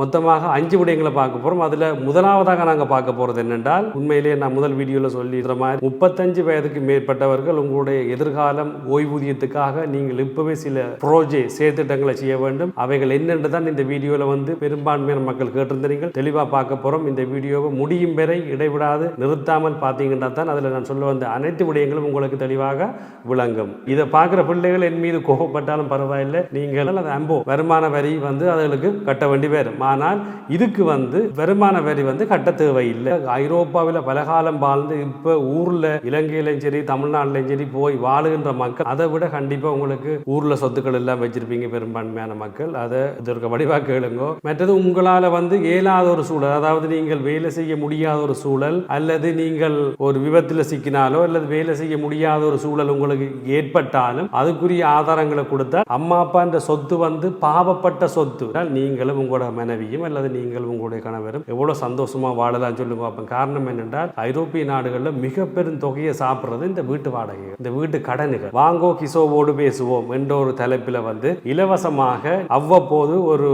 மொத்தமாக அஞ்சு விடயங்களை பார்க்க போகிறோம் அதில் முதலாவதாக நாங்கள் பார்க்க போகிறது என்னென்றால் உண்மையிலேயே நான் முதல் வீடியோவில் சொல்லிடுற மாதிரி முப்பத்தஞ்சு வயதுக்கு மேற்பட்டவர்கள் உங்களுடைய எதிர்காலம் ஓய்வூதியத்துக்காக நீங்கள் இப்போவே சில ப்ரோஜே செயற்திட்டங்களை செய்ய வேண்டும். அவைகள் என்னென்று தான் இந்த வீடியோவில் வந்து பெரும்பான்மையான மக்கள் கேட்டிருந்தீர்கள். தெளிவாக பார்க்க போகிறோம் இந்த வீடியோவை முடியும் வரை இடைவிடாது நிறுத்தாமல் பார்த்தீங்கன்னா தான் அதில் நான் சொல்ல வந்த அனைத்து விடயங்களும் உங்களுக்கு தெளிவாக விளங்கும். இதை பார்க்குற பிள்ளைகள் என் மீது கோபப்பட்டாலும் பரவாயில்லை. நீங்கள் அது அம்போ வருமான வரி வந்து அதுகளுக்கு கட்ட வேண்டி வரும். ஆனால் இதுக்கு வந்து வருமான வரி வந்து கட்ட தேவையில்லை. ஐரோப்பாவில் பலகாலம் வாழ்ந்து இப்போ ஊரில் இலங்கையிலையும் சரி தமிழ்நாட்டிலையும் சரி போய் வாழுகின்ற மக்கள் அதை விட கண்டிப்பாக உங்களுக்கு ஊரில் சொத்துக்கள் எல்லாம் வச்சிருப்பீங்க பெரும்பான்மையான மக்கள். அதை இதற்கு வடிவாக கேளுங்கோ. மற்றது உங்களால் வந்து இயலாத ஒரு சூழல் அதாவது நீங்கள் வேலை செய்ய முடியாத ஒரு சூழல் அல்லது நீங்கள் ஒரு விபத்தில் சிக்கினாலோ அல்லது வேலை செய்ய முடியாத ஒரு சூழல் உங்களுக்கு ஏற்பட்டாலும் அதுக்குரிய ஆதாரங்களை கொடுத்தா அம்மா அப்பான்ற சொத்து வந்து பாவப்பட்ட சொத்து. நீங்களும் உங்களோட மனைவியும் அல்லது நீங்கள் உங்களுடைய கணவரும் எவ்வளவு சந்தோஷமா வாழலாம் சொல்லுங்க அப்ப காரணம் என்னென்றால் ஐரோப்பிய நாடுகளில் மிக பெரும் தொகையை சாப்பிடுறது இந்த வீட்டு வாடகை இந்த வீட்டு கடனுகள். வாங்கோ கிசோவோடு பேசுவோம் என்ற ஒரு தலைப்பில் வந்து இலவசமாக அவ்வப்போது ஒரு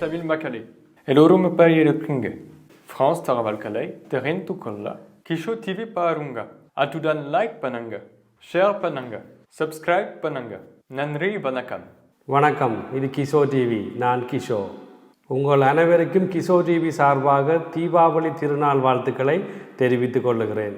தமிழ் மக்களே எல்லோரும் எப்படி இருக்கீங்க ஃப்ரான்ஸ் தகவல்களை தெரிந்து கொள்ள கிஷோ டிவி பாருங்க அத்துடன் லைக் பண்ணுங்க ஷேர் பண்ணுங்க சப்ஸ்கிரைப் பண்ணுங்க நன்றி வணக்கம் வணக்கம் இது கிஷோ டிவி நான் கிஷோ. உங்கள் அனைவருக்கும் கிஷோ டிவி சார்பாக தீபாவளி திருநாள் வாழ்த்துக்களை தெரிவித்துக் கொள்ளுகிறேன்.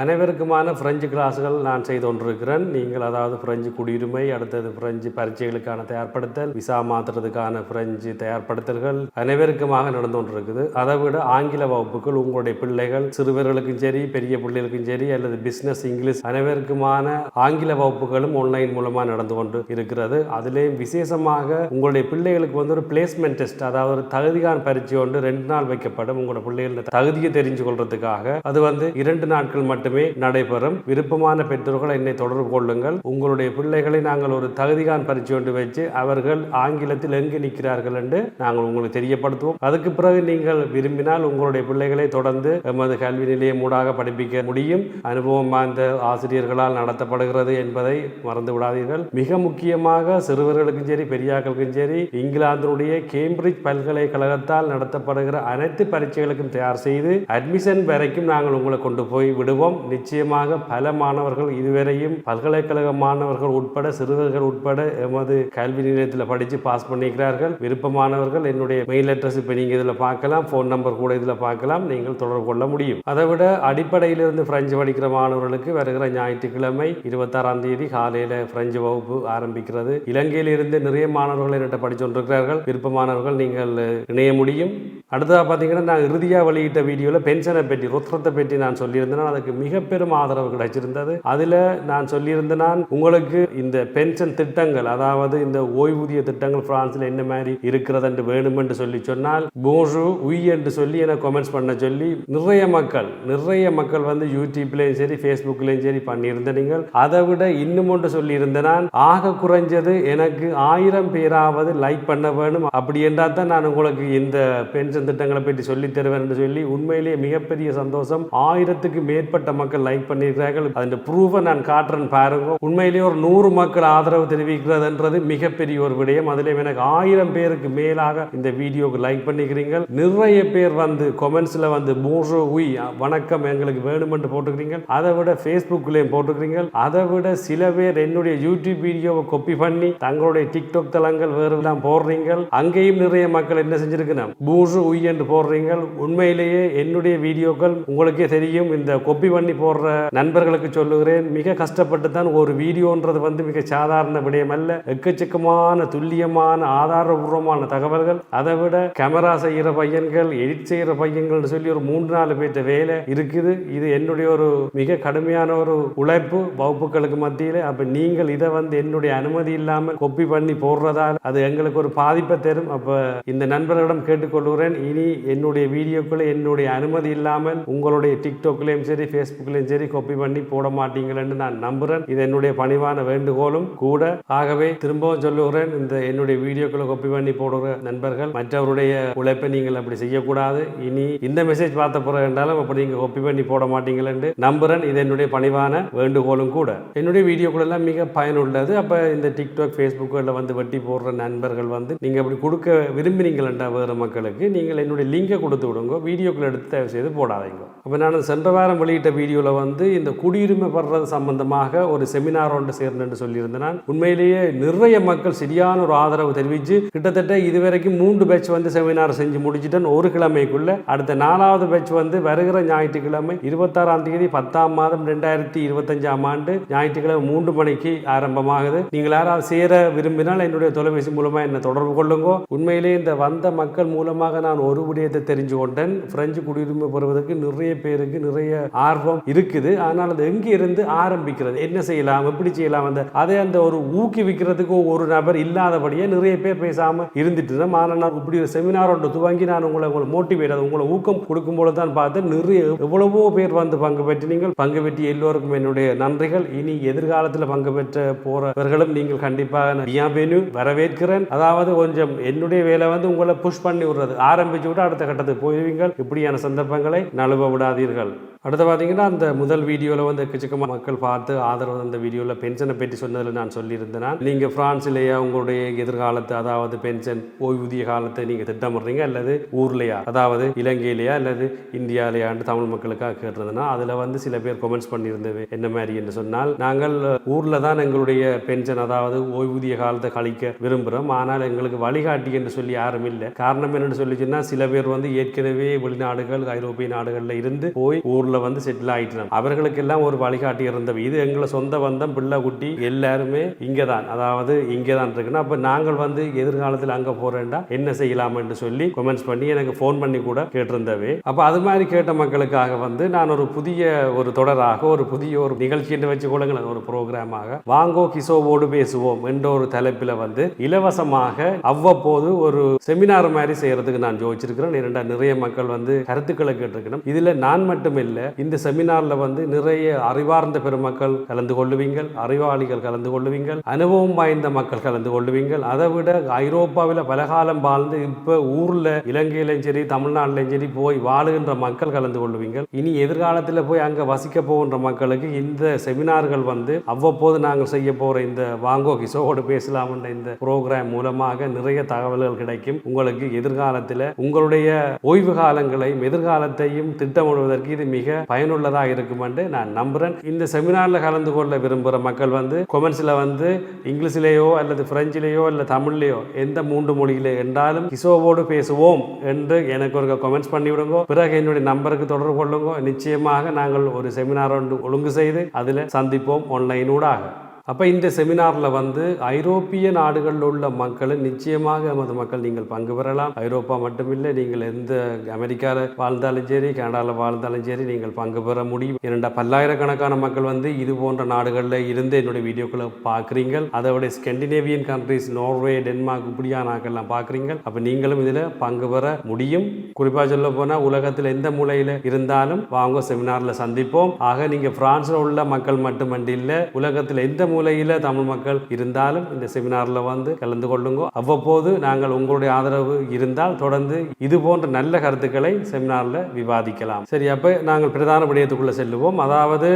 அனைவருக்குமான பிரெஞ்சு கிளாஸுகள் நான் செய்து கொண்டிருக்கிறேன். நீங்கள் அதாவது பிரெஞ்சு குடியுரிமை அடுத்தது பிரெஞ்சு பரீட்சைகளுக்கான தயார்படுத்தல் விசா மாற்றுறதுக்கான பிரெஞ்சு தயார்படுத்தல்கள் அனைவருக்குமாக நடந்து கொண்டிருக்குது. அதை விட ஆங்கில வகுப்புகள் உங்களுடைய பிள்ளைகள் சிறுவர்களுக்கும் சரி பெரிய பிள்ளைகளுக்கும் சரி அல்லது பிஸ்னஸ் இங்கிலீஷ் அனைவருக்குமான ஆங்கில வகுப்புகளும் ஆன்லைன் மூலமாக நடந்து கொண்டு இருக்கிறது. அதிலேயும் விசேஷமாக உங்களுடைய பிள்ளைகளுக்கு வந்து ஒரு பிளேஸ்மெண்ட் டெஸ்ட் அதாவது ஒரு தகுதிகான பரீட்சை ஒன்று ரெண்டு நாள் வைக்கப்படும். உங்களோட பிள்ளைகள தகுதியை தெரிஞ்சு கொள்றதுக்காக. அது வந்து இரண்டு நாட்கள் மட்டும் நடைபெறும். விருப்பமான பெற்றோர்கள் என்னை தொடர்பு கொள்ளுங்கள். உங்களுடைய பிள்ளைகளை நாங்கள் ஒரு தகுதிகான் பரீட்சை ஒன்று வச்சு அவர்கள் ஆங்கிலத்தில் எங்கு நிற்கிறார்கள் என்று நாங்கள் உங்களுக்கு தெரியப்படுத்துவோம். அதுக்கு பிறகு நீங்கள் விரும்பினால் உங்களுடைய பிள்ளைகளை தொடர்ந்து எமது கல்வி நிலையம் ஊடாக படிப்பிக்க முடியும். அனுபவம் வாய்ந்த ஆசிரியர்களால் நடத்தப்படுகிறது என்பதை மறந்து விடாதீர்கள். மிக முக்கியமாக சிறுவர்களுக்கும் சரி பெரியாக்களுக்கும் சரி இங்கிலாந்தினுடைய கேம்பிரிட்ஜ் பல்கலைக்கழகத்தால் நடத்தப்படுகிற அனைத்து பரீட்சைகளுக்கும் தயார் செய்து அட்மிஷன் வரைக்கும் நாங்கள் உங்களை கொண்டு போய் விடுவோம். நிச்சயமாக பல மாணவர்கள் இதுவரையும் பல்கலைக்கழக மாணவர்கள் உட்பட சிறுவர்கள் உட்பட எமது கல்வி நிலையத்தில் படித்து பாஸ் பண்ணிக்கிறார்கள். விருப்பமானவர்கள் என்னுடைய மெயில் அட்ரஸ் இப்போ நீங்கள் இதில் பார்க்கலாம். ஃபோன் நம்பர் கூட இதில் பார்க்கலாம். நீங்கள் தொடர்பு கொள்ள முடியும். அதை விட அடிப்படையிலிருந்து பிரெஞ்சு படிக்கிற மாணவர்களுக்கு வருகிற ஞாயிற்றுக்கிழமை இருபத்தாறாம் தேதி காலையில் பிரெஞ்சு வகுப்பு ஆரம்பிக்கிறது. இலங்கையிலிருந்து நிறைய மாணவர்கள் என்கிட்ட படித்து கொண்டிருக்கிறார்கள். விருப்பமானவர்கள் நீங்கள் இணைய முடியும். அடுத்ததாக பார்த்தீங்கன்னா நான் இறுதியாக வெளியிட்ட வீடியோவில் பென்ஷனை பற்றி ருத்ரத்தை பற்றி நான் சொல்லியிருந்தேன். அதுக்கு மிக பெரும் ஆதரவு கிடைச்சிருந்தது. அதில் நான் சொல்லியிருந்தேன் உங்களுக்கு இந்த பென்ஷன் திட்டங்கள் அதாவது இந்த ஓய்வூதிய திட்டங்கள் பிரான்ஸில் என்ன மாதிரி இருக்கிறது என்று வேணும் என்று சொல்லி சொன்னால் போஷு உய் என்று சொல்லி என கமெண்ட்ஸ் பண்ண சொல்லி நிறைய மக்கள் நிறைய மக்கள் வந்து யூடியூப்லேயும் சரி ஃபேஸ்புக்லேயும் சரி பண்ணியிருந்த நீங்கள். அதை விட இன்னும் ஒன்று சொல்லியிருந்தேன் ஆக குறைஞ்சது எனக்கு ஆயிரம் பேராவது லைக் பண்ண வேணும். அப்படி என்றால் தான் நான் உங்களுக்கு இந்த பென்ஷன் திட்டங்களை பற்றி சொல்லி தருவேன் என்று சொல்லி உண்மையிலேயே மிகப்பெரிய சந்தோஷம். ஆயிரத்துக்கு மேற்பட்ட மக்கள் லைக் பண்ணியிருக்கிறார்கள். அதன் ப்ரூஃபை நான் காட்டுறேன் பாருங்க. உண்மையிலேயே ஒரு நூறு மக்கள் ஆதரவு தெரிவிக்கிறதுன்றது மிகப்பெரிய ஒரு விடயம். அதிலே எனக்கு ஆயிரம் பேருக்கு மேலாக இந்த வீடியோக்கு லைக் பண்ணிக்கிறீங்க நிறைய பேர் வந்து கொமெண்ட்ஸில் வந்து மூஷோ உய் வணக்கம் எங்களுக்கு வேணுமென்று போட்டுக்கிறீங்க அதை விட ஃபேஸ்புக்லேயும் போட்டுக்கிறீங்க அதை விட சில பேர் என்னுடைய யூடியூப் வீடியோவை கொப்பி பண்ணி தங்களுடைய டிக்டாக் தளங்கள் வேறு எல்லாம் போடுறீங்க அங்கேயும் நிறைய மக்கள் என்ன செஞ்சிருக்கணும் பூஷு உய் என்று போடுறீங்க உண்மையிலேயே என்னுடைய வீடியோக்கள் உங்களுக்கே தெரியும். இந்த கொப்பி பண்ணி போடுற நண்பர்களுக்கு சொல்லுகிறேன். மிக கஷ்டப்பட்டு தான் ஒரு வீடியோன்றது வந்து மிக சாதாரண விடயம் அல்ல. எக்கச்சக்கமான துல்லியமான ஆதாரபூர்வமான தகவல்கள். அதை விட கேமரா செய்கிற பையன்கள் எடிட் செய்கிற பையன்கள்னு சொல்லி ஒரு மூன்று நாலு பேர்த்த வேலை இருக்குது. இது என்னுடைய ஒரு மிக கடுமையான ஒரு உழைப்பு வகுப்புகளுக்கு மத்தியில். அப்போ நீங்கள் இதை வந்து என்னுடைய அனுமதி இல்லாமல் கொப்பி பண்ணி போடுறதால் அது எங்களுக்கு ஒரு பாதிப்பை தரும். அப்போ இந்த நண்பர்களிடம் கேட்டுக்கொள்கிறேன். இனி என்னுடைய வீடியோக்களை என்னுடைய அனுமதி இல்லாமல் உங்களுடைய டிக்டாக்லேயும் சரி ஃபேஸ்புக்லேயும் சரி காப்பி பண்ணி போட மாட்டீங்களேன்னு நான் நம்புறேன். இது என்னுடைய பணிவான வேண்டுகோளும் கூட. ஆகவே திரும்பவும் சொல்லுகிறேன் இந்த என்னுடைய வீடியோக்களை காப்பி பண்ணி போடுற நண்பர்கள் மற்றவருடைய உழைப்பை நீங்கள் அப்படி செய்யக்கூடாது. இனி இந்த மெசேஜ் பார்த்த பிறகு என்றாலும் அப்படி நீங்கள் காப்பி பண்ணி போட மாட்டீங்களேன்னு நம்புறேன். இது என்னுடைய பணிவான வேண்டுகோளும் கூட. என்னுடைய வீடியோக்கள் எல்லாம் மிக பயனுள்ளது. அப்போ இந்த டிக்டாக் ஃபேஸ்புக்கில் வந்து வெட்டி போடுற நண்பர்கள் வந்து நீங்கள் அப்படி கொடுக்க விரும்பினீங்களா வேறு மக்களுக்கு நீங்கள் என்னுடைய லிங்கை கொடுத்து விடுங்க. வீடியோக்கள் எடுத்து தயவு செய்து போடாதீங்க. அப்போ நான் சென்ற வாரம் வெளியிட்ட வீடியோவில் வந்து இந்த குடியுரிமை படுறது சம்பந்தமாக ஒரு செமினார் ஒன்று சேர்ந்தேன்னு சொல்லியிருந்தேன் நான். உண்மையிலேயே நிறைய மக்கள் சரியான ஒரு ஆதரவு தெரிவித்து கிட்டத்தட்ட இதுவரைக்கும் மூன்று பேட்ச் வந்து செமினார் செஞ்சு முடிச்சுட்டேன். ஒரு கிழமைக்குள்ள அடுத்த நாலாவது பேட்ச் வந்து வருகிற ஞாயிற்றுக்கிழமை இருபத்தாறாம் தேதி பத்தாம் மாதம் ரெண்டாயிரத்தி இருபத்தஞ்சாம் ஆண்டு ஞாயிற்றுக்கிழமை மூன்று மணிக்கு ஆரம்பமாகுது. நீங்கள் யாராவது சேர விரும்பினால் என்னுடைய தொலைபேசி மூலமாக என்னை தொடர்பு கொள்ளுங்க. உண்மையிலே இந்த வந்த மக்கள் மூலமாக நான் ஒரு விடயத்தை தெரிஞ்சு கொண்டேன் பிரெஞ்சு குடியுரிமை பெறுவதற்கு நிறைய பேருக்கு நிறைய ஆர்வம் இருக்குது. ஆனால் அது எங்கே இருந்து ஆரம்பிக்கிறது? என்ன செய்யலாம்? எப்படி செய்யலாம்? அந்த அதை அந்த ஒரு ஊக்குவிக்கிறதுக்கு ஒரு நபர் இல்லாதபடியே நிறைய பேர் பேசாமல் இருந்துட்டு இருந்தோம். ஆனால் நான் இப்படி ஒரு செமினார் ஒன்று துவங்கி நான் உங்களை உங்களை மோட்டிவேட் அது உங்களை ஊக்கம் கொடுக்கும்போது தான் பார்த்தேன். நிறைய எவ்வளவோ பேர் வந்து பங்கு பெற்று நீங்கள் பங்கு பெற்று எல்லோருக்கும் என்னுடைய நன்றிகள். இனி எதிர்காலத்தில் பங்கு பெற்ற போறவர்களும் நீங்கள் கண்டிப்பாக வரவேற்கிறேன். அதாவது கொஞ்சம் என்னுடைய வேலை வந்து உங்களை புஷ் பண்ணி விடுறது. ஆரம்பிச்சு விட்டு அடுத்த கட்டத்துக்கு போயிருவீங்கள். இப்படியான சந்தர்ப்பங்களை நழுவ விடாதீர்கள். அடுத்து பார்த்தீங்கன்னா அந்த முதல் வீடியோவில் வந்து எக்கச்சக்கமாக மக்கள் பார்த்து ஆதரவு அந்த வீடியோவில் பென்ஷனை பற்றி சொன்னதில் நான் சொல்லியிருந்தேன் நீங்கள் ஃப்ரான்ஸ்லேயே உங்களுடைய எதிர்காலத்தை அதாவது பென்ஷன் ஓய்வூதிய காலத்தை நீங்கள் திட்டமிடுறீங்க அல்லது ஊர்லையா அதாவது இலங்கையிலேயா அல்லது இந்தியாவிலையான்னு தமிழ் மக்களுக்காக கேட்டிருந்தேன்னா அதில் வந்து சில பேர் கமெண்ட்ஸ் பண்ணியிருந்தது என்ன மாதிரி என்று சொன்னால் நாங்கள் ஊரில் தான் எங்களுடைய பென்ஷன் அதாவது ஓய்வூதிய காலத்தை கழிக்க விரும்புகிறோம் ஆனால் எங்களுக்கு வழிகாட்டி என்று சொல்லி யாரும் இல்லை. காரணம் என்னென்னு சொல்லிச்சுன்னா சில பேர் வந்து ஏற்கனவே வெளிநாடுகள் ஐரோப்பிய நாடுகளில் இருந்து போய் ஊரில் வந்து செட்டில் ஆகிட்டு அவர்களுக்கு எல்லாம் ஒரு வழிகாட்டி இருந்தவை இது எங்களை சொந்த பந்தம் பிள்ளை குட்டி எல்லாருமே இங்கே தான் அதாவது இங்கே தான் இருக்குன்னா. அப்போ நாங்கள் வந்து எதிர்காலத்தில் அங்கே போகிறேன்டா என்ன செய்யலாம் என்று சொல்லி கமெண்ட்ஸ் பண்ணி எனக்கு ஃபோன் பண்ணி கூட கேட்டிருந்தவே. அப்போ அது மாதிரி கேட்ட மக்களுக்காக வந்து நான் ஒரு புதிய ஒரு தொடராக ஒரு புதிய ஒரு நிகழ்ச்சி என்று வச்சு கொள்ளுங்களேன். ஒரு ப்ரோக்ராமாக வாங்கோ கிசோவோடு பேசுவோம் என்ற ஒரு தலைப்பில் வந்து இலவசமாக அவ்வப்போது ஒரு செமினார் மாதிரி செய்கிறதுக்கு நான் ஜோதிச்சிருக்கிறேன். இரண்டா நிறைய மக்கள் வந்து கருத்துக்களை கேட்டிருக்கணும். இதில் நான் மட்டும் இல்லை இந்த செமினாரில் வந்து நிறைய அறிவார்ந்த பெருமக்கள் கலந்து கொள்ளுவீங்கள் அறிவாளிகள் கலந்து கொள்ளுவீங்கள் அனுபவம் வாய்ந்த மக்கள் கலந்து கொள்ளுவீங்கள். அதை விட ஐரோப்பாவில் பலகாலம் வாழ்ந்து இப்போ ஊரில் இலங்கையிலையும் சரி தமிழ்நாட்டிலையும் சரி போய் வாழுகின்ற மக்கள் கலந்து கொள்ளுவீங்கள். இனி எதிர்காலத்தில் போய் அங்கே வசிக்க போகின்ற மக்களுக்கு இந்த செமினார்கள் வந்து அவ்வப்போது நாங்கள் செய்ய போகிற இந்த வாங்கோ கிசோவோடு பேசலாம் இந்த ப்ரோக்ராம் மூலமாக நிறைய தகவல்கள் கிடைக்கும். உங்களுக்கு எதிர்காலத்தில் உங்களுடைய ஓய்வு காலங்களையும் எதிர்காலத்தையும் திட்டமிடுவதற்கு இது மிக மிக பயனுள்ளதாக இருக்கும் என்று நான் நம்புகிறேன் இந்த செமினாரில் கலந்து கொள்ள விரும்புகிற மக்கள் வந்து கொமெண்ட்ஸில் வந்து இங்கிலீஷிலேயோ அல்லது பிரெஞ்சிலேயோ இல்லை தமிழ்லேயோ எந்த மூன்று மொழியிலே என்றாலும் கிசோவோடு பேசுவோம் என்று எனக்கு ஒரு கமெண்ட்ஸ் பண்ணிவிடுங்க. பிறகு என்னுடைய நம்பருக்கு தொடர்பு கொள்ளுங்க. நிச்சயமாக நாங்கள் ஒரு செமினார் ஒன்று ஒழுங்கு செய்து அதில் சந்திப்போம். ஆன்லைனூடாக அப்போ இந்த செமினாரில் வந்து ஐரோப்பிய நாடுகளில் உள்ள மக்களை நிச்சயமாக எமது மக்கள் நீங்கள் பங்கு பெறலாம். ஐரோப்பா மட்டுமில்லை நீங்கள் எந்த அமெரிக்காவில் வாழ்ந்தாலும் சரி கனடாவில் வாழ்ந்தாலும் சரி நீங்கள் பங்கு பெற முடியும். இரண்டா பல்லாயிரக்கணக்கான மக்கள் வந்து இது போன்ற நாடுகளில் இருந்து என்னுடைய வீடியோக்களை பார்க்குறீங்க அதோடைய ஸ்கெண்டினேவியன் கண்ட்ரிஸ் நோர்வே டென்மார்க் இப்படியான நாட்கள்லாம் பார்க்குறீங்க அப்போ நீங்களும் இதில் பங்கு பெற முடியும். குறிப்பாக சொல்ல போனால் உலகத்தில் எந்த மூலையில் இருந்தாலும் வாங்க செமினாரில் சந்திப்போம். ஆக நீங்கள் பிரான்ஸில் உள்ள மக்கள் மட்டுமன்றி இல்லை உலகத்தில் எந்த மூலையில் தமிழ் மக்கள் இருந்தாலும் இந்த செமினாரில் வந்து கலந்து கொள்ளுங்க. அவ்வப்போது நாங்கள் உங்களுடைய ஆதரவு இருந்தால் தொடர்ந்து இது போன்ற நல்ல கருத்துக்களை செமினாரில் விவாதிக்கலாம். சரி அப்போ நாங்கள் பிரதான விடயத்துக்குள்ளே செல்லுவோம். அதாவது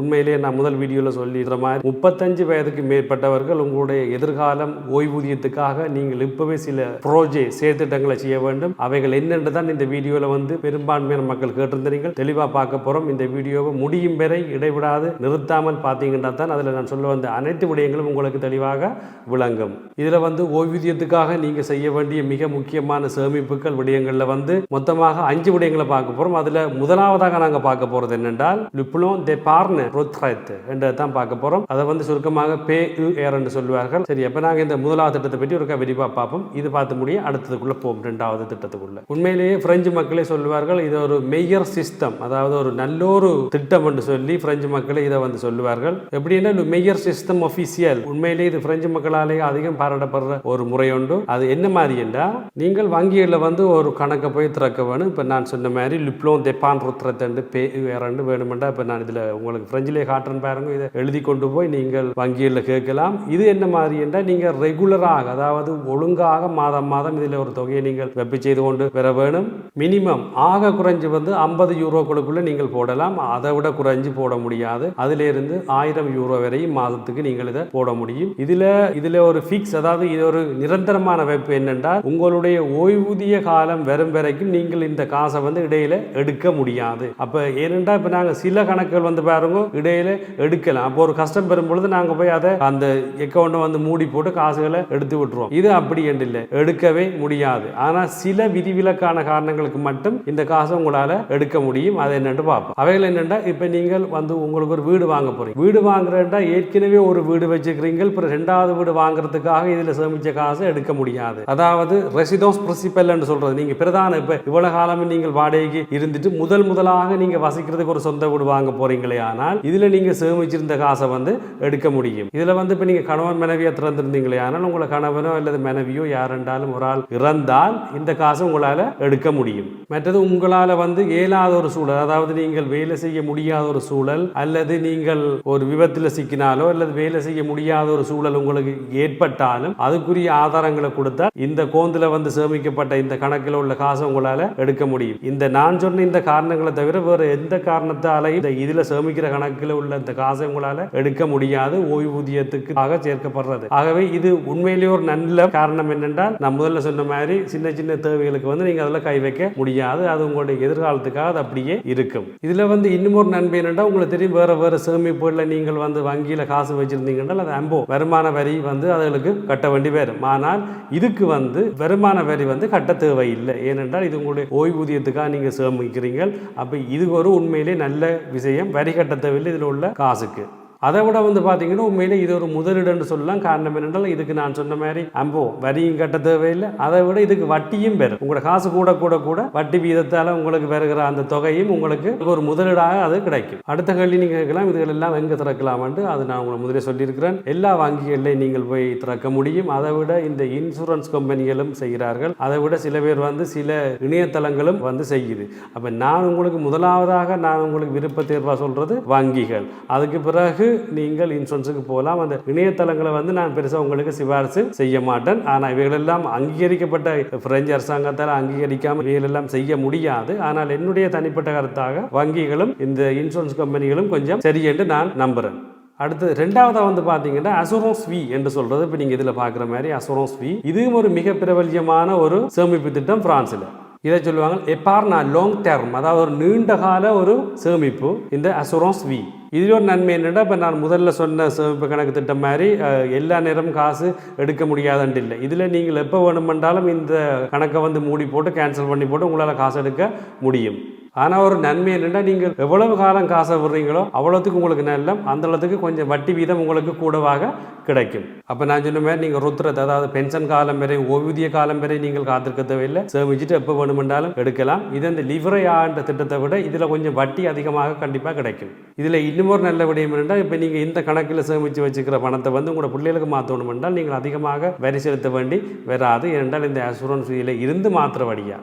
உண்மையிலேயே நான் முதல் வீடியோவில் சொல்லிடுற மாதிரி முப்பத்தஞ்சு வயதுக்கு மேற்பட்டவர்கள் உங்களுடைய எதிர்காலம் ஓய்வூதியத்துக்காக நீங்கள் இப்போவே சில ப்ரோஜே செயற்திட்டங்களை செய்ய வேண்டும். அவைகள் என்னென்று தான் இந்த வீடியோவில் வந்து பெரும்பான்மையான மக்கள் கேட்டிருந்தீர்கள். தெளிவாக பார்க்க போகிறோம் இந்த வீடியோவை முடியும் வரை இடைவிடாது நிறுத்தாமல் பார்த்தீங்கன்னா தான் அதில் நான் சொல்ல வந்த அனைத்து விடயங்களும் உங்களுக்கு தெளிவாக விளங்கும். இதில் வந்து ஓய்வூதியத்துக்காக நீங்கள் செய்ய வேண்டிய மிக முக்கியமான சேமிப்புகள் விடயங்களில் வந்து மொத்தமாக அஞ்சு விடயங்களை பார்க்க போகிறோம் அதில் முதலாவதாக நாங்கள் பார்க்க போகிறது என்னென்றால் லுப்ளோன் தே பார்ன ரொத்ரைத் என்றதை தான் பார்க்க போகிறோம் அதை வந்து சுருக்கமாக பே யு ஏர் என்று சொல்லுவார்கள். சரி அப்போ நாங்கள் இந்த முதலாவது திட்டத்தை பற்றி ஒரு விரிவாக பார்ப்போம். இது பார்த்து முடிய அடுத்ததுக்குள்ளே போவோம் ரெண்டாவது திட்டத்துக்குள்ள. உண்மையிலேயே பிரெஞ்சு மக்களே சொல்லுவார்கள் இது ஒரு மெய்யர் சிஸ்டம் அதாவது ஒரு நல்ல ஒரு திட்டம் என்று சொல்லி பிரெஞ்சு மக்களே இதை வந்து சொல்லுவார்கள். எப்படின்னா மெய்யர் ப்ரீமியர் சிஸ்டம் ஒஃபிஷியல் உண்மையிலே இது பிரெஞ்சு மக்களாலே அதிகம் பாராட்டப்படுற ஒரு முறை உண்டு அது என்ன மாதிரி என்றால் நீங்கள் வங்கியில் வந்து ஒரு கணக்கை போய் திறக்க வேணும். இப்போ நான் சொன்ன மாதிரி லிப்ளோம் தெப்பான் ருத்திரத்தண்டு பே வேறண்டு வேணுமெண்டா இப்போ நான் இதில் உங்களுக்கு பிரெஞ்சிலே காட்டுறேன் பாருங்க. இதை எழுதி கொண்டு போய் நீங்கள் வங்கியில் கேட்கலாம். இது என்ன மாதிரி என்றால் நீங்கள் ரெகுலராக அதாவது ஒழுங்காக மாதம் மாதம் இதில் ஒரு தொகையை நீங்கள் வெப்பி செய்து கொண்டு பெற வேணும். மினிமம் ஆக குறைஞ்சு வந்து ஐம்பது யூரோக்களுக்குள்ளே நீங்கள் போடலாம். அதை விட குறைஞ்சு போட முடியாது. அதிலிருந்து ஆயிரம் யூரோ வரையும் மாதத்துக்கு நீங்கள் இதை போட முடியும். இதில் இதில் ஒரு ஃபிக்ஸ் அதாவது இது ஒரு நிரந்தரமான வைப்பு என்னென்றால் உங்களுடைய ஓய்வூதிய காலம் வரும் வரைக்கும் நீங்கள் இந்த காசை வந்து இடையில எடுக்க முடியாது. அப்போ ஏனென்றால் இப்போ நாங்கள் சில கணக்குகள் வந்து பாருங்க இடையில எடுக்கலாம். அப்போ ஒரு கஷ்டம் பெறும் பொழுது நாங்கள் போய் அதை அந்த அக்கௌண்ட்டை வந்து மூடி போட்டு காசுகளை எடுத்து விட்டுருவோம். இது அப்படி என்று இல்லை. எடுக்கவே முடியாது. ஆனால் சில விதிவிலக்கான காரணங்களுக்கு மட்டும் இந்த காசை உங்களால் எடுக்க முடியும். அதை என்னென்று பார்ப்போம். அவைகள் என்னென்னா இப்போ நீங்கள் வந்து உங்களுக்கு ஒரு வீடு வாங்க போறீங்க. வீடு வாங்குறேன்டா ஏற்கனவே ஒரு வீடு வச்சுக்கிறீங்க இப்போ ரெண்டாவது வீடு வாங்குறதுக்காக இதில் சேமிச்ச காசை எடுக்க முடியாது. அதாவது ரெசிடோஸ் பிரின்சிபல் என்று சொல்றது. நீங்க பிரதான இப்போ இவ்வளவு காலமும் நீங்கள் வாடகைக்கு இருந்துட்டு முதல் முதலாக நீங்கள் வசிக்கிறதுக்கு ஒரு சொந்த வீடு வாங்க போறீங்களே ஆனால் இதில் நீங்கள் சேமிச்சிருந்த காசை வந்து எடுக்க முடியும். இதில் வந்து இப்போ நீங்கள் கணவன் மனைவியா திறந்திருந்தீங்களே ஆனால் உங்களை கணவனோ அல்லது மனைவியோ யாரென்றாலும் ஒரு ஆள் இறந்தால் இந்த காசை உங்களால் எடுக்க முடியும். மற்றது உங்களால் வந்து இயலாத ஒரு சூழல். அதாவது நீங்கள் வேலை செய்ய முடியாத ஒரு சூழல் அல்லது நீங்கள் ஒரு விபத்தில் சிக்கினாலோ அல்லது வேலை செய்ய முடியாத ஒரு சூழல் உங்களுக்கு ஏற்பட்டாலும் அதுக்குரிய ஆதாரங்களை கொடுத்தா இந்த கோந்தில் வந்து சேமிக்கப்பட்ட இந்த கணக்கில் உள்ள காசை உங்களால் எடுக்க முடியும். இந்த நான் சொன்ன இந்த காரணங்களை தவிர வேறு எந்த காரணத்தாலையும் இந்த இதில் சேமிக்கிற கணக்கில் உள்ள இந்த காசை உங்களால் எடுக்க முடியாது. ஓய்வூதியத்துக்காக சேர்க்கப்படுறது. ஆகவே இது உண்மையிலேயே ஒரு நல்ல காரணம் என்னென்றால் நான் முதல்ல சொன்ன மாதிரி சின்ன சின்ன தேவைகளுக்கு வந்து நீங்கள் அதில் கை வைக்க முடியாது. அது உங்களுடைய எதிர்காலத்துக்காக அது அப்படியே இருக்கும். இதில் வந்து இன்னும் ஒரு நன்மை என்னென்னா உங்களுக்கு தெரியும் வேறு வேறு சேமிப்புகளில் நீங்கள் வந்து வங்கியில் காசு வச்சுருந்தீங்கன்றால் அது அம்போ. வருமான வரி வந்து அதுகளுக்கு கட்ட வேண்டி வரும். ஆனால் இதுக்கு வந்து வருமான வரி வந்து கட்ட தேவையில்லை. ஏனென்றால் இது உங்களுடைய ஓய்வூதியத்துக்காக நீங்கள் சேமிக்கிறீங்க அப்போ இது ஒரு உண்மையிலே நல்ல விஷயம். வரி கட்ட தேவையில்லை. இதில் உள்ள காசுக்கு. அதை விட வந்து பார்த்தீங்கன்னா உண்மையிலே இது ஒரு முதலீடுன்னு சொல்லலாம். காரணம் என்னென்றால் இதுக்கு நான் சொன்ன மாதிரி அம்போ வரியும் கட்ட தேவையில்லை. அதை விட இதுக்கு வட்டியும் பெறும். உங்களோட காசு கூட கூட கூட வட்டி வீதத்தால் உங்களுக்கு பெறுகிற அந்த தொகையும் உங்களுக்கு ஒரு முதலீடாக அது கிடைக்கும். அடுத்த கேள்வி நீங்கள் கேட்கலாம். இதுகள் எல்லாம் எங்கே திறக்கலாம்னு அது நான் உங்களை முதலே சொல்லியிருக்கிறேன். எல்லா வங்கிகள்லையும் நீங்கள் போய் திறக்க முடியும். அதை விட இந்த இன்சூரன்ஸ் கம்பெனிகளும் செய்கிறார்கள். அதை விட சில பேர் வந்து சில இணையதளங்களும் வந்து செய்யுது. அப்போ நான் உங்களுக்கு முதலாவதாக நான் உங்களுக்கு விருப்ப தேர்வாக சொல்கிறது வங்கிகள். அதுக்கு பிறகு நீங்கள் இன்சூரன்ஸுக்கு போகலாம். அந்த இணையதளங்களை வந்து நான் பெருசாக உங்களுக்கு சிபாரிசு செய்ய மாட்டேன். ஆனால் இவைகளெல்லாம் அங்கீகரிக்கப்பட்ட பிரெஞ்சு அரசாங்கத்தால் அங்கீகரிக்காமல் இவைகளெல்லாம் செய்ய முடியாது. ஆனால் என்னுடைய தனிப்பட்ட கருத்தாக வங்கிகளும் இந்த இன்சூரன்ஸ் கம்பெனிகளும் கொஞ்சம் சரி என்று நான் நம்புகிறேன் அடுத்து ரெண்டாவதாக வந்து பார்த்தீங்கன்னா அசுரோஸ் வி என்று சொல்றது. இப்போ நீங்கள் இதில் பார்க்குற மாதிரி அசுரோஸ் வி இதுவும் ஒரு மிக பிரபல்யமான ஒரு சேமிப்பு திட்டம் பிரான்ஸில் இதை சொல்லுவாங்க எப்பார்னா லாங் டேர்ம் அதாவது ஒரு நீண்ட கால ஒரு சேமிப்பு. இந்த அசுரன்ஸ் வி இதில் ஒரு நன்மை என்னென்னா இப்போ நான் முதல்ல சொன்ன சேமிப்பு கணக்கு திட்டம் மாதிரி எல்லா நேரமும் காசு எடுக்க முடியாதுன்ட்டு இல்லை. இதில் நீங்கள் எப்போ வேணுமென்றாலும் இந்த கணக்கை வந்து மூடி போட்டு கேன்சல் பண்ணி போட்டு உங்களால் காசு எடுக்க முடியும். ஆனால் ஒரு நன்மை என்னென்னா நீங்கள் எவ்வளவு காலம் காசை விடுறீங்களோ அவ்வளோத்துக்கு உங்களுக்கு நல்லம் அந்த அளவுக்கு கொஞ்சம் வட்டி வீதம் உங்களுக்கு கூடவாக கிடைக்கும். அப்போ நான் சொன்ன மாதிரி நீங்கள் ருத்ரத் அதாவது பென்ஷன் காலம் வரை ஓய்வூதிய காலம் வரை நீங்கள் காத்திருக்க தேவையில்லை. சேமிச்சுட்டு எப்போ வேணுமென்றாலும் எடுக்கலாம். இது அந்த லிவரையான்ற திட்டத்தை விட இதில் கொஞ்சம் வட்டி அதிகமாக கண்டிப்பாக கிடைக்கும். இதில் இன்னும் ஒரு நல்ல விடயம் என்னென்னா இப்போ நீங்கள் இந்த கணக்கில் சேமித்து வச்சுக்கிற பணத்தை வந்து உங்களோட பிள்ளைகளுக்கு மாற்றணும் என்றால் நீங்கள் அதிகமாக வரி செலுத்த வேண்டி வராது. ஏனென்றால் இந்த அசூரன்ஸ் இதில் இருந்து மாத்திர வழியாக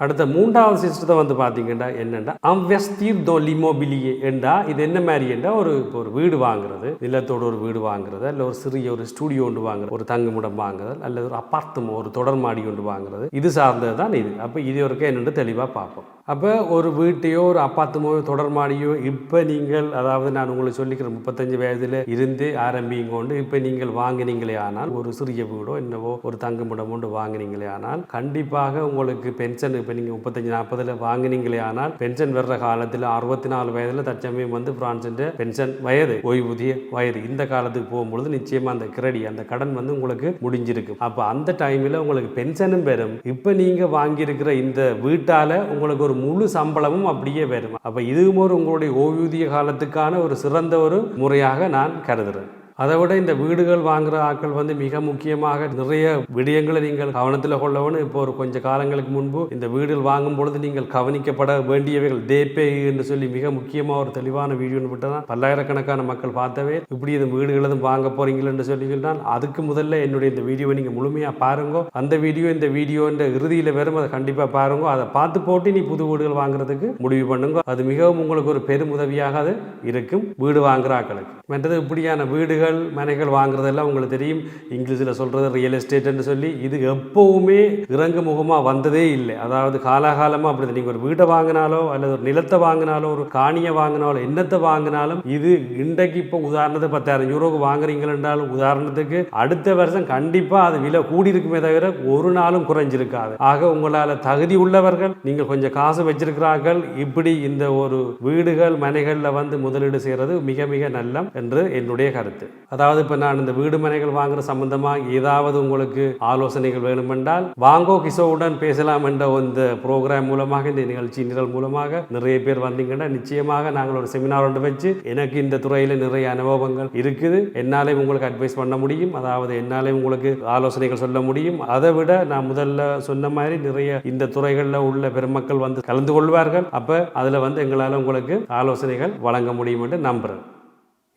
அடுத்த மூன்றாவது சிஸ்டத்தை வந்து பார்த்தீங்கன்னா என்னென்னா அம்வெஸ்தீர் தோ லிமோபிலியே என்றா இது என்ன மாதிரி என்றால் ஒரு இப்போ ஒரு வீடு வாங்குறது நிலத்தோட ஒரு வீடு வாங்குறது இல்லை ஒரு சிறிய ஒரு ஸ்டூடியோ ஒன்று வாங்குறது ஒரு தங்குமிடம் வாங்குறது அல்லது ஒரு அப்பார்த்தம் ஒரு தொடர் மாடி ஒன்று வாங்குறது இது சார்ந்தது தான் இது. அப்போ இது வரைக்கும் என்னென்று தெளிவாக பார்ப்போம். அப்போ ஒரு வீட்டையோ ஒரு அப்பாத்தமோ தொடர்மாடியோ இப்போ நீங்கள் அதாவது நான் உங்களுக்கு சொல்லிக்கிறேன் முப்பத்தஞ்சு வயதில் இருந்து ஆரம்பிங்க கொண்டு இப்போ நீங்கள் வாங்கினீங்களே ஆனால் ஒரு சிறிய வீடோ என்னவோ ஒரு தங்குமிடம் கொண்டு வாங்கினீங்களே ஆனால் கண்டிப்பாக உங்களுக்கு பென்ஷன் இப்போ நீங்கள் முப்பத்தஞ்சு நாற்பதில் வாங்கினீங்களே ஆனால் பென்ஷன் வர்ற காலத்தில் அறுபத்தி நாலு வயதில் தற்சமயம் வந்து பிரான்சின் பென்ஷன் வயது ஓய்வூதிய வயது. இந்த காலத்துக்கு போகும்பொழுது நிச்சயமாக அந்த கிரெடி அந்த கடன் வந்து உங்களுக்கு முடிஞ்சிருக்கும். அப்போ அந்த டைமில் உங்களுக்கு பென்ஷனும் பெறும். இப்போ நீங்கள் வாங்கியிருக்கிற இந்த வீட்டால் உங்களுக்கு ஒரு முழு சம்பளமும் அப்படியே வரும் அப்போ இதுவும் ஒரு உங்களுடைய ஓய்வூதிய காலத்துக்கான ஒரு சிறந்த ஒரு முறையாக நான் கருதுகிறேன் அதை விட இந்த வீடுகள் வாங்குற ஆட்கள் வந்து மிக முக்கியமாக நிறைய விடயங்களை நீங்கள் கவனத்தில் கொள்ளவனு இப்போ ஒரு கொஞ்சம் காலங்களுக்கு முன்பு இந்த வீடுகள் வாங்கும் பொழுது நீங்கள் கவனிக்கப்பட வேண்டியவைகள் தேப்பே என்று சொல்லி மிக முக்கியமாக ஒரு தெளிவான வீடியோ விட்டுதான் பல்லாயிரக்கணக்கான மக்கள் பார்த்தவே இப்படி இந்த வீடுகள் எதுவும் வாங்க சொல்லி சொல்லிங்கன்னா அதுக்கு முதல்ல என்னுடைய இந்த வீடியோவை நீங்கள் முழுமையாக பாருங்க. அந்த வீடியோ இந்த வீடியோ இறுதியில் வெறும் அதை கண்டிப்பாக பாருங்க. அதை பார்த்து போட்டு நீ புது வீடுகள் வாங்குறதுக்கு முடிவு பண்ணுங்க. அது மிகவும் உங்களுக்கு ஒரு பெரும் உதவியாக அது இருக்கும் வீடு வாங்குற ஆக்களுக்கு மற்றது இப்படியான வீடுகள் மனைகள் வாங்குறதெல்லாம் உங்களுக்கு தெரியும். இங்கிலீஷில் சொல்கிறது ரியல் எஸ்டேட்னு சொல்லி இது எப்போவுமே இறங்கு முகமாக வந்ததே இல்லை. அதாவது காலாகாலமாக அப்படி நீங்கள் ஒரு வீட்டை வாங்கினாலோ அல்லது ஒரு நிலத்தை வாங்கினாலோ ஒரு காணியை வாங்கினாலோ என்னத்தை வாங்கினாலும் இது இன்றைக்கு இப்போ உதாரணத்துக்கு பத்தாயிரம் யூரோக்கு வாங்குறீங்களென்றாலும் உதாரணத்துக்கு அடுத்த வருஷம் கண்டிப்பாக அது விலை கூடி இருக்குமே தவிர ஒரு நாளும் குறைஞ்சிருக்காது. ஆக உங்களால் தகுதி உள்ளவர்கள் நீங்கள் கொஞ்சம் காசு வச்சிருக்கிறார்கள். இப்படி இந்த ஒரு வீடுகள் மனைகளில் வந்து முதலீடு செய்கிறது மிக மிக நல்லம் என்று என்னுடைய கருத்து. அதாவது இப்போ நான் இந்த வீடு மனைகள் வாங்குற சம்பந்தமாக ஏதாவது உங்களுக்கு ஆலோசனைகள் வேணுமென்றால் வாங்கோ கிஷோவுடன் பேசலாம் என்ற இந்த ப்ரோக்ராம் மூலமாக இந்த நிகழ்ச்சி நிரல் மூலமாக நிறைய பேர் வந்தீங்கன்னா நிச்சயமாக நாங்கள் ஒரு செமினார் ஒன்று வச்சு எனக்கு இந்த துறையில் நிறைய அனுபவங்கள் இருக்குது. என்னாலே உங்களுக்கு அட்வைஸ் பண்ண முடியும். அதாவது என்னாலே உங்களுக்கு ஆலோசனைகள் சொல்ல முடியும். அதை விட நான் முதல்ல சொன்ன மாதிரி நிறைய இந்த துறைகளில் உள்ள பெருமக்கள் வந்து கலந்து கொள்வார்கள். அப்போ அதில் வந்து எங்களால் உங்களுக்கு ஆலோசனைகள் வழங்க முடியும் என்று நம்புகிறேன்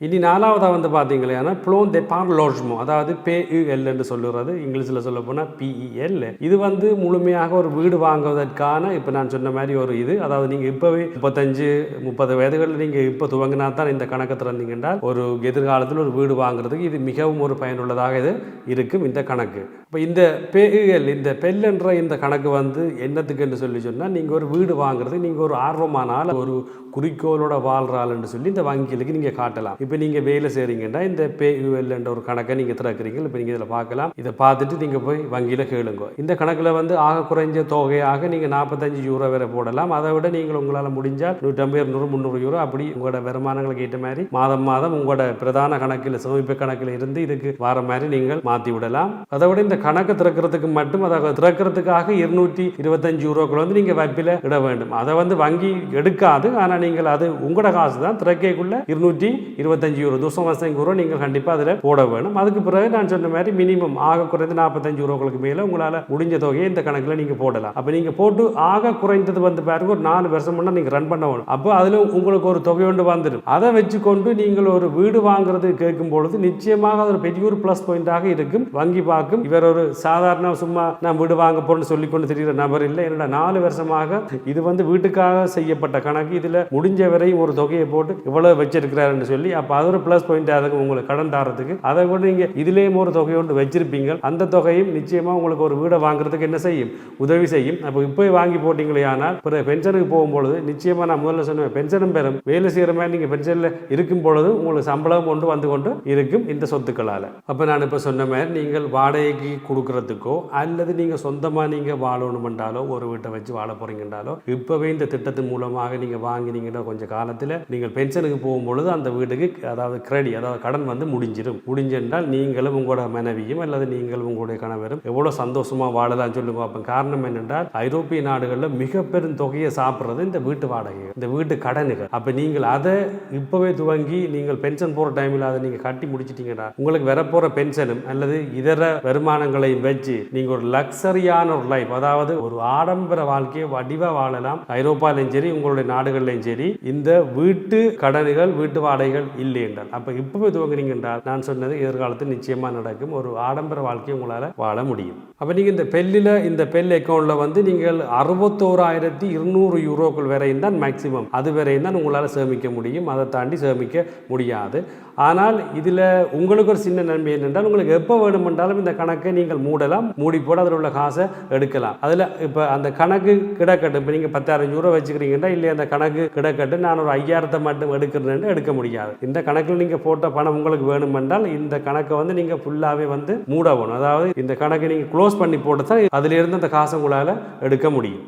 இனி நாலாவதாக வந்து பார்த்தீங்களேன்னா ப்ளோன் தே பார் லோஜ்மோ அதாவது பேஇஎல் என்று சொல்லுறது இங்கிலீஷில் சொல்ல போனால் பிஇஎல் இது வந்து முழுமையாக ஒரு வீடு வாங்குவதற்கான இப்போ நான் சொன்ன மாதிரி ஒரு இது. அதாவது நீங்கள் இப்போவே முப்பத்தஞ்சு முப்பது வயதுகளில் நீங்கள் இப்போ துவங்கினா தான் இந்த கணக்கை திறந்தீங்கன்னா ஒரு எதிர்காலத்தில் ஒரு வீடு வாங்குறதுக்கு இது மிகவும் ஒரு பயனுள்ளதாக இது இருக்கும் இந்த கணக்கு. இப்போ இந்த பேஇஎல் இந்த பெல்ன்ற இந்த கணக்கு வந்து என்னத்துக்கு என்று சொல்லி சொன்னால் நீங்கள் ஒரு வீடு வாங்குறது நீங்கள் ஒரு ஆர்வமானால் ஒரு குறிக்கோளோட வாழ்றாள்னு சொல்லி இந்த வங்கிகளுக்கு நீங்கள் காட்டலாம். இப்போ நீங்கள் வேலை செய்கிறீங்கன்னா இந்த பே யூஎல்ன்ற ஒரு கணக்கை நீங்கள் திறக்கிறீங்க. இப்போ நீங்கள் இதில் பார்க்கலாம். இதை பார்த்துட்டு நீங்கள் போய் வங்கியில் கேளுங்க. இந்த கணக்கில் வந்து ஆக குறைஞ்ச தொகையாக நீங்கள் நாற்பத்தஞ்சு யூரோ வரை போடலாம். அதை விட நீங்கள் உங்களால் முடிஞ்சால் நூற்றம்பது இருநூறு முந்நூறு யூரோ அப்படி உங்களோட வருமானங்களுக்கு ஏற்ற மாதிரி மாதம் மாதம் உங்களோட பிரதான கணக்கில் சேமிப்பு கணக்கில் இருந்து இதுக்கு வர மாதிரி நீங்கள் மாற்றி விடலாம். அதை விட இந்த கணக்கு திறக்கிறதுக்கு மட்டும் அதை திறக்கிறதுக்காக இருநூற்றி இருபத்தஞ்சு யூரோக்கள் வந்து நீங்கள் வைப்பில் இட வேண்டும். அதை வந்து வங்கி எடுக்காது. ஆனால் நீங்கள் அது உங்களோட காசு தான் திரைக்கைக்குள்ள இருநூற்றி இருபத்தஞ்சு யூரோ தூசம் வருஷம் யூரோ நீங்கள் கண்டிப்பாக அதில் போட வேணும். அதுக்கு பிறகு நான் சொன்ன மாதிரி மினிமம் ஆக குறைந்து நாற்பத்தஞ்சு யூரோக்களுக்கு மேலே உங்களால் முடிஞ்ச தொகையை இந்த கணக்கில் நீங்கள் போடலாம். அப்போ நீங்கள் போட்டு ஆக குறைந்தது வந்து பாருங்க ஒரு நாலு வருஷம் முன்னா நீங்கள் ரன் பண்ண வேணும். அப்போ அதில் உங்களுக்கு ஒரு தொகை ஒன்று வந்துடும். அதை வச்சுக்கொண்டு நீங்கள் ஒரு வீடு வாங்குறது கேட்கும் பொழுது நிச்சயமாக அது ஒரு பெரிய ஒரு ப்ளஸ் பாயிண்டாக இருக்கும். வங்கி பார்க்கும் இவர் ஒரு சாதாரண சும்மா நான் வீடு வாங்க போறேன்னு சொல்லி கொண்டு தெரிகிற நபர் இல்லை. என்னோட நாலு வருஷமாக இது வந்து வீட்டுக்காக செய்யப்பட்ட கணக்கு. இதில் முடிஞ்ச வரையும் ஒரு தொகையை போட்டு இவ்வளவு வச்சிருக்கிறாருன்னு சொல்லி அப்போ அது ஒரு ப்ளஸ் பாயிண்டாக இருக்கும் உங்களுக்கு கடன் தரத்துக்கு. அதை கூட நீங்கள் இதுலேயும் ஒரு தொகை ஒன்று வச்சிருப்பீங்க. அந்த தொகையும் நிச்சயமாக உங்களுக்கு ஒரு வீடை வாங்குறதுக்கு என்ன செய்யும்? உதவி செய்யும். அப்போ இப்போ வாங்கி போட்டீங்களே ஆனால் பிறகு பென்ஷனுக்கு போகும்பொழுது நிச்சயமாக நான் முதல்ல சொன்னேன் பென்ஷனும் பெறும். வேலை செய்கிற மாதிரி நீங்கள் பென்ஷனில் இருக்கும் பொழுது உங்களுக்கு சம்பளம் கொண்டு வந்து கொண்டு இருக்கும் இந்த சொத்துக்களால். அப்போ நான் இப்போ சொன்ன மாதிரி நீங்கள் வாடகைக்கு கொடுக்கறதுக்கோ அல்லது நீங்கள் சொந்தமாக நீங்கள் வாழணுமென்றாலோ ஒரு வீட்டை வச்சு வாழ போகிறீங்கன்றாலோ இப்போவே இந்த திட்டத்தின் மூலமாக நீங்கள் வாங்கினீங்கன்னா கொஞ்சம் காலத்தில் நீங்கள் பென்ஷனுக்கு போகும்பொழுது அந்த வீட்டுக்கு அதாவது கிரெடி அதாவது கடன் வந்து முடிஞ்சிடும் முடிஞ்சென்றால் நீங்களும் உங்களோட மனைவியும் அல்லது நீங்களும் உங்களுடைய கணவரும் எவ்வளோ சந்தோஷமாக வாழலாம் சொல்லுங்க அப்போ காரணம் என்னென்றால் ஐரோப்பிய நாடுகளில் மிக பெரும் தொகையை சாப்பிட்றது இந்த வீட்டு வாடகை இந்த வீட்டு கடனுகள். அப்போ நீங்கள் அதை இப்போவே துவங்கி நீங்கள் பென்ஷன் போகிற டைமில் அதை நீங்கள் கட்டி முடிச்சிட்டீங்கன்னா உங்களுக்கு வரப்போகிற பென்ஷனும் அல்லது இதர வருமானங்களையும் வச்சு நீங்கள் ஒரு லக்ஸரியான ஒரு லைஃப் அதாவது ஒரு ஆடம்பர வாழ்க்கையை வடிவாக வாழலாம். ஐரோப்பாலையும் சரி உங்களுடைய நாடுகள்லையும் சரி இந்த வீட்டு கடன்கள் வீட்டு வாடகைகள் இல்லை என்றால். அப்போ இப்போவே துவங்குறீங்க என்றால் நான் சொன்னது எதிர்காலத்தில் நிச்சயமாக நடக்கும். ஒரு ஆடம்பர வாழ்க்கையை உங்களால் வாழ முடியும். அப்போ நீங்கள் இந்த பெல்லில் இந்த பெல் அக்கௌண்ட்டில் வந்து நீங்கள் அறுபத்தோராயிரத்தி இருநூறு யூரோக்கள் வரையும் தான் மேக்சிமம் அது வரையும் தான் உங்களால் சேமிக்க முடியும். அதை தாண்டி சேமிக்க முடியாது. ஆனால் இதில் உங்களுக்கு ஒரு சின்ன நன்மை என்னென்றால் உங்களுக்கு எப்போ வேணுமென்றாலும் இந்த கணக்கை நீங்கள் மூடலாம். மூடி போட அதில் உள்ள காசை எடுக்கலாம். அதில் இப்போ அந்த கணக்கு கிடக்கட்டும். இப்போ நீங்கள் பத்தாயிரம் ரூபா வச்சுக்கிறீங்கன்னா இல்லை அந்த கணக்கு கிடக்கட்டும். நான் ஒரு ஐயாயிரத்தை மட்டும் எடுக்கிறேன்னு எடுக்க முடியாது. இந்த கணக்கில் நீங்கள் போட்ட பணம் உங்களுக்கு வேணுமென்றால் இந்த கணக்கை வந்து நீங்கள் ஃபுல்லாகவே வந்து மூடணும் அதாவது இந்த கணக்கை நீங்கள் க்ளோஸ் பண்ணி போட்டு தான் அதிலிருந்து அந்த காசை உங்களால் எடுக்க முடியும்.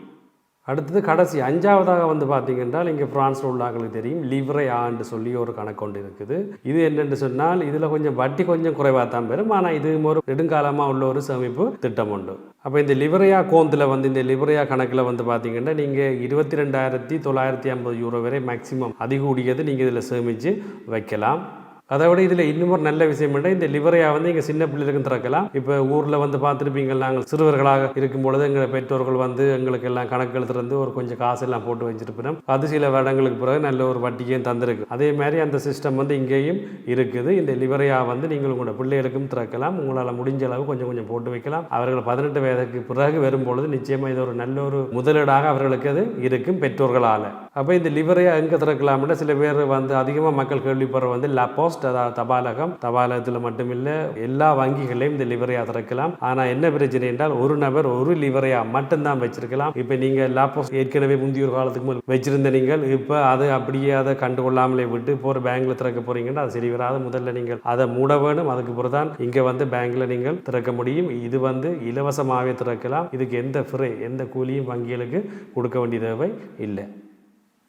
அடுத்தது கடைசி அஞ்சாவதாக வந்து பார்த்தீங்கன்னா இங்கே ஃப்ரான்ஸில் உள்ளவங்களுக்கு தெரியும். லிவ்ரை ஆண்டு சொல்லி ஒரு கணக்கு ஒன்று இருக்குது. இது என்னென்னு சொன்னால் இதில் கொஞ்சம் வட்டி கொஞ்சம் குறைவாக தான் பெறும். ஆனால் இது ஒரு நெடுங்காலமாக உள்ள ஒரு சேமிப்பு திட்டம் உண்டு. அப்போ இந்த லிவரையா கோந்தில் வந்து இந்த லிவரையா கணக்கில் வந்து பார்த்தீங்கன்னா நீங்கள் இருபத்தி ரெண்டாயிரத்தி தொள்ளாயிரத்தி ஐம்பது யூரோ வரை மேக்ஸிமம் அதிகூடியது நீங்கள் இதில் சேமித்து வைக்கலாம். அதை விட இதில் இன்னும் ஒரு நல்ல விஷயம் என்ன இந்த லிவரையா வந்து இங்கே சின்ன பிள்ளைகளுக்கும் திறக்கலாம். இப்போ ஊரில் வந்து பார்த்துருப்பீங்க நாங்கள் சிறுவர்களாக இருக்கும் பொழுது எங்கள் பெற்றோர்கள் வந்து எங்களுக்கு எல்லாம் கணக்கு திறந்து ஒரு கொஞ்சம் காசு எல்லாம் போட்டு வச்சிருப்போம் அது சில வருடங்களுக்கு பிறகு நல்ல ஒரு வட்டியும் தந்திருக்கு. அதே மாதிரி அந்த சிஸ்டம் வந்து இங்கேயும் இருக்குது. இந்த லிவரையா வந்து நீங்கள் உங்களோட பிள்ளைகளுக்கும் திறக்கலாம். உங்களால் முடிஞ்ச அளவு கொஞ்சம் கொஞ்சம் போட்டு வைக்கலாம். அவர்கள் பதினெட்டு வயதுக்கு பிறகு வரும்பொழுது நிச்சயமாக இது ஒரு நல்ல ஒரு முதலீடாக அவர்களுக்கு அது இருக்கும் பெற்றோர்களால். அப்போ இந்த லிவரையா எங்கே திறக்கலாம்னா சில பேர் வந்து அதிகமாக மக்கள் கேள்விப்படுற வந்து லப்போஸ் லாப்போஸ்ட் அதாவது தபாலகம். தபாலகத்தில் மட்டுமில்லை எல்லா வங்கிகளையும் இந்த லிவரையா திறக்கலாம். ஆனால் என்ன பிரச்சனை என்றால் ஒரு நபர் ஒரு லிவரையா மட்டும்தான் வச்சிருக்கலாம். இப்போ நீங்கள் லாப்போஸ்ட் ஏற்கனவே முந்தைய ஒரு காலத்துக்கு முன் வச்சிருந்த நீங்கள் இப்போ அது அப்படியே அதை கண்டுகொள்ளாமலே விட்டு போகிற பேங்க்ல திறக்க போறீங்கன்னா அது சரி வராது முதல்ல நீங்கள். அதை மூட வேணும். அதுக்கு பிறகு தான் இங்கே வந்து பேங்க்ல நீங்கள் திறக்க முடியும். இது வந்து இலவசமாகவே திறக்கலாம். இதுக்கு எந்த ஃப்ரே எந்த கூலியும் வங்கிகளுக்கு கொடுக்க வேண்டிய தேவை இல்லை.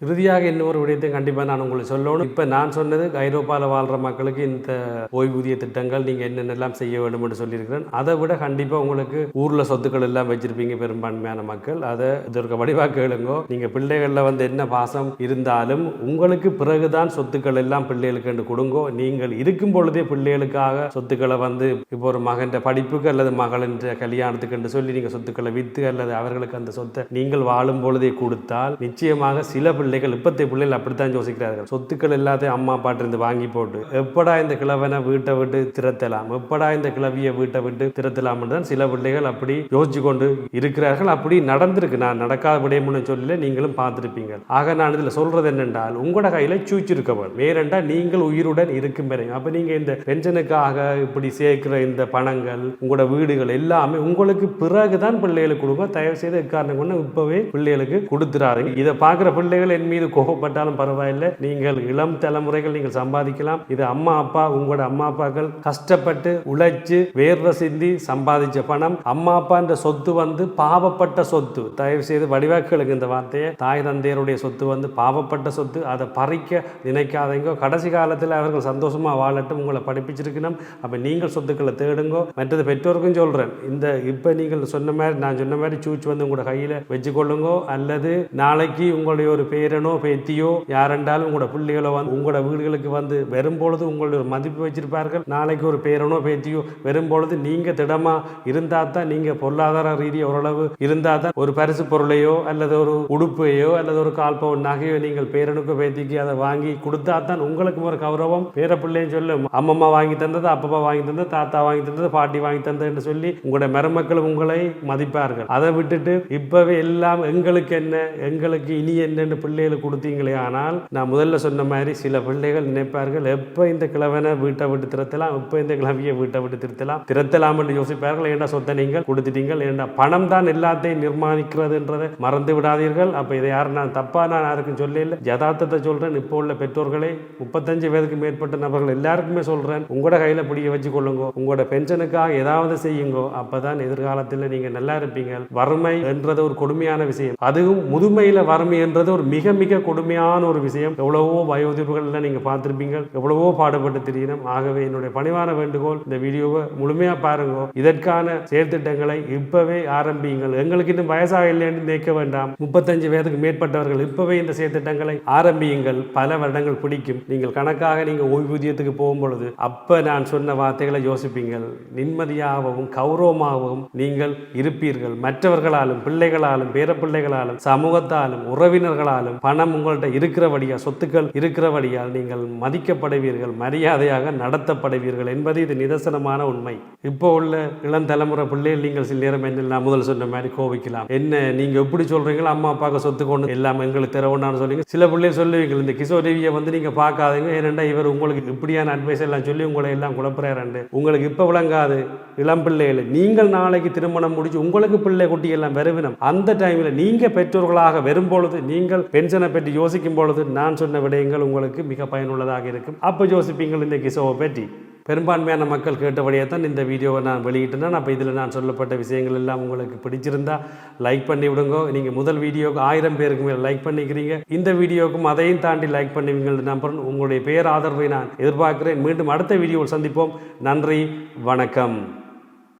இறுதியாக இன்னொரு விடயத்தையும் கண்டிப்பாக நான் உங்களுக்கு சொல்லணும். இப்போ நான் சொன்னது ஐரோப்பாவில் வாழ்கிற மக்களுக்கு இந்த ஓய்வூதிய திட்டங்கள் நீங்கள் என்னென்னலாம் செய்ய வேண்டும் என்று சொல்லியிருக்கிறேன். அதை விட கண்டிப்பாக உங்களுக்கு ஊரில் சொத்துக்கள் எல்லாம் வச்சுருப்பீங்க பெரும்பான்மையான மக்கள். அதை இதற்கு வடிவாக கேளுங்கோ. நீங்கள் பிள்ளைகளில் வந்து என்ன பாசம் இருந்தாலும் உங்களுக்கு பிறகுதான் சொத்துக்கள் எல்லாம் பிள்ளைகளுக்கு என்று கொடுங்கோ. நீங்கள் இருக்கும் பொழுதே பிள்ளைகளுக்காக சொத்துக்களை வந்து இப்போ ஒரு மகன் படிப்புக்கு அல்லது மகளின் கல்யாணத்துக்கு என்று சொல்லி நீங்கள் சொத்துக்களை விற்று அல்லது அவர்களுக்கு அந்த சொத்தை நீங்கள் வாழும் பொழுதே கொடுத்தால் நிச்சயமாக சில பிள்ளை பிள்ளைகள் இப்பத்தைய பிள்ளைகள் அப்படித்தான் யோசிக்கிறார்கள். சொத்துக்கள் எல்லாத்தையும் அம்மா பாட்டிருந்து வாங்கி போட்டு எப்படா இந்த கிழவனை வீட்டை விட்டு திறத்தலாம்? எப்படா இந்த கிழவியை வீட்டை விட்டு திறத்தலாம் தான் சில பிள்ளைகள் அப்படி யோசிச்சு கொண்டு இருக்கிறார்கள். அப்படி நடந்திருக்கு. நான் நடக்காத விடயம்னு சொல்லல நீங்களும் பார்த்துருப்பீங்க. ஆக நான் இதில் சொல்றது என்னென்றால் உங்களோட கையில் சூச்சிருக்க வேறென்றா நீங்கள் உயிருடன் இருக்கும் வரை அப்போ நீங்கள் இந்த பென்ஷனுக்காக இப்படி சேர்க்கிற இந்த பணங்கள் உங்களோட வீடுகள் எல்லாமே உங்களுக்கு பிறகுதான் பிள்ளைகளுக்கு கொடுங்க. தயவு செய்து காரணம் கொண்டு இப்பவே பிள்ளைகளுக்கு கொடுத்துறாருங்க இதை பார்க்குற பிள்ளைகள் என் மீது கோபப்பட்டாலும் பரவாயில்லை. நீங்கள் இளம் தலைமுறைகள் நீங்கள் சம்பாதிக்கலாம். இது அம்மா அப்பா உங்களோட அம்மா அப்பாக்கள் கஷ்டப்பட்டு உழைச்சு வேர்வை சிந்தி சம்பாதிச்ச பணம். அம்மா அப்பா என்ற சொத்து வந்து பாவப்பட்ட சொத்து. தயவு செய்து வடிவாக்களுக்கு இந்த வார்த்தையை. தாய் தந்தையருடைய சொத்து வந்து பாவப்பட்ட சொத்து. அதை பறிக்க நினைக்காதீங்க. கடைசி காலத்தில் அவர்கள் சந்தோஷமா வாழட்டும். உங்களை படிப்பிச்சிருக்கணும். அப்போ நீங்கள் சொத்துக்களை தேடுங்கோ. மற்றது பெற்றோருக்கும் சொல்கிறேன் இந்த இப்போ நீங்கள் சொன்ன மாதிரி நான் சொன்ன மாதிரி சூச் வந்து உங்களோட கையில் வச்சுக்கொள்ளுங்கோ. அல்லது நாளைக்கு உங்களுடைய ஒரு பேரனோ பேத்தியோ யாரென்றாலும் உங்களோட பிள்ளைகளோ வந்து உங்களோட வீடுகளுக்கு வந்து வரும்பொழுது உங்களுடைய மதிப்பு வச்சிருப்பார்கள். நாளைக்கு ஒரு பேரனோ பேத்தியோ வரும்பொழுது நீங்கள் திடமா இருந்தால் தான் நீங்கள் பொருளாதார ரீதியாக ஓரளவு இருந்தால் தான் ஒரு பரிசு பொருளையோ அல்லது ஒரு உடுப்பையோ அல்லது ஒரு கால் பவுன் நகையோ நீங்கள் பேரனுக்கோ பேத்திக்கு அதை வாங்கி கொடுத்தா தான் உங்களுக்கு ஒரு கௌரவம். பேர பிள்ளைன்னு சொல்லும் அம்மம்மா வாங்கி தந்தது அப்பப்பா வாங்கி தந்தது தாத்தா வாங்கி தந்தது பாட்டி வாங்கி தந்ததுன்னு சொல்லி உங்களுடைய மருமக்கள் உங்களை மதிப்பார்கள். அதை விட்டுட்டு இப்பவே எல்லாம் எங்களுக்கு என்ன எங்களுக்கு இனி என்னன்னு பிள்ளைகளுக்கு கொடுத்தீங்களே ஆனால் நான் முதல்ல சொன்ன மாதிரி சில பிள்ளைகள் நினைப்பார்கள் எப்போ இந்த கிழவனை வீட்டை விட்டு திறத்தலாம் எப்போ இந்த கிழவியை வீட்டை விட்டு திருத்தலாம் திறத்தலாம் என்று யோசிப்பார்கள் ஏண்டா சொத்தை நீங்கள் கொடுத்துட்டீங்கள் ஏண்டா பணம் தான் எல்லாத்தையும் நிர்மாணிக்கிறதுன்றதை மறந்து விடாதீர்கள். அப்போ இதை யாரும் நான் தப்பாக நான் யாருக்கும் சொல்லல. யதார்த்தத்தை சொல்கிறேன் இப்போ உள்ள பெற்றோர்களே முப்பத்தஞ்சு வயதுக்கு மேற்பட்ட நபர்கள் எல்லாருக்குமே சொல்கிறேன் உங்களோட கையில் பிடிக்க வச்சு கொள்ளுங்க உங்களோட பென்ஷனுக்காக ஏதாவது செய்யுங்கோ அப்பதான் எதிர்காலத்தில் நீங்கள் நல்லா இருப்பீங்க. வறுமை என்றது ஒரு கொடுமையான விஷயம். அதுவும் முதுமையில் வறுமை என்றது ஒரு மிக மிக மிக கொடுமையான ஒரு விஷயம். எவ்வளவோ வயோதிப்புகள்ல நீங்க பார்த்திருப்பீங்க. எவ்வளவோ பாடுபட்டு தெரியணும் ஆகவே என்னுடைய பணிவான வேண்டுகோள் இந்த வீடியோவை முழுமையா பாருங்க. இதற்கான செயற்திட்டங்களை இப்பவே ஆரம்பியுங்கள். எங்களுக்கு இன்னும் வயசாக இல்லைன்னு நினைக்க வேண்டாம். முப்பத்தஞ்சு வயதுக்கு மேற்பட்டவர்கள் இப்பவே இந்த செயற்திட்டங்களை ஆரம்பியுங்கள். பல வருடங்கள் பிடிக்கும். நீங்கள் கணக்காக நீங்க ஓய்வூதியத்துக்கு போகும் பொழுது அப்ப நான் சொன்ன வார்த்தைகளை யோசிப்பீங்கள். நிம்மதியாகவும் கௌரவமாகவும் நீங்கள் இருப்பீர்கள். மற்றவர்களாலும் பிள்ளைகளாலும் பேரப்பிள்ளைகளாலும் சமூகத்தாலும் உறவினர்களாலும் பணம் உங்கள்கிட்ட இருக்கிறபடியா சொத்துக்கள் இருக்கிறபடியால் நீங்கள் மதிக்கப்படுவீர்கள் மரியாதையாக நடத்தப்படுவீர்கள் என்பது இது நிதர்சனமான உண்மை. இப்போ உள்ள இளம் தலைமுறை பிள்ளைகள் நீங்கள் சில நேரம் என்ன நான் முதல் சொன்ன மாதிரி கோபிக்கலாம். என்ன நீங்க எப்படி சொல்றீங்களோ அம்மா அப்பாவுக்கு சொத்து கொண்டு எல்லாம் எங்களுக்கு திறவுனான்னு சொல்லுங்க சில பிள்ளைகள் சொல்லுவீங்க இந்த கிஷோரேவியை வந்து நீங்க பார்க்காதீங்க. ஏனெண்டா இவர் உங்களுக்கு இப்படியான அட்வைஸ் எல்லாம் சொல்லி உங்களை எல்லாம் குழப்பறாரு உங்களுக்கு இப்ப விளங்காது இளம் பிள்ளைகள். நீங்கள் நாளைக்கு திருமணம் முடிச்சு உங்களுக்கு பிள்ளை குட்டி எல்லாம் வெறுவினம் அந்த டைமில் நீங்க பெற்றோர்களாக வரும்பொழுது நீங்கள் பென்ஷனை பற்றி யோசிக்கும் பொழுது நான் சொன்ன விடயங்கள் உங்களுக்கு மிக பயனுள்ளதாக இருக்கும். அப்போ யோசிப்பீங்கள் இந்த கிசோவை பற்றி. பெரும்பான்மையான மக்கள் கேட்டபடியே தான் இந்த வீடியோவை நான் வெளியிட்டேன் அப்போ இதில் நான் சொல்லப்பட்ட விஷயங்கள் எல்லாம் உங்களுக்கு பிடிச்சிருந்தா லைக் பண்ணி விடுங்க. நீங்கள் முதல் வீடியோவுக்கு ஆயிரம் பேருக்கு மேலே லைக் பண்ணிக்கிறீங்க. இந்த வீடியோவுக்கும் அதையும் தாண்டி லைக் பண்ணுவீங்கள் நம்புறேன். உங்களுடைய பேர் ஆதரவை நான் எதிர்பார்க்கிறேன். மீண்டும் அடுத்த வீடியோவில் சந்திப்போம். நன்றி வணக்கம்.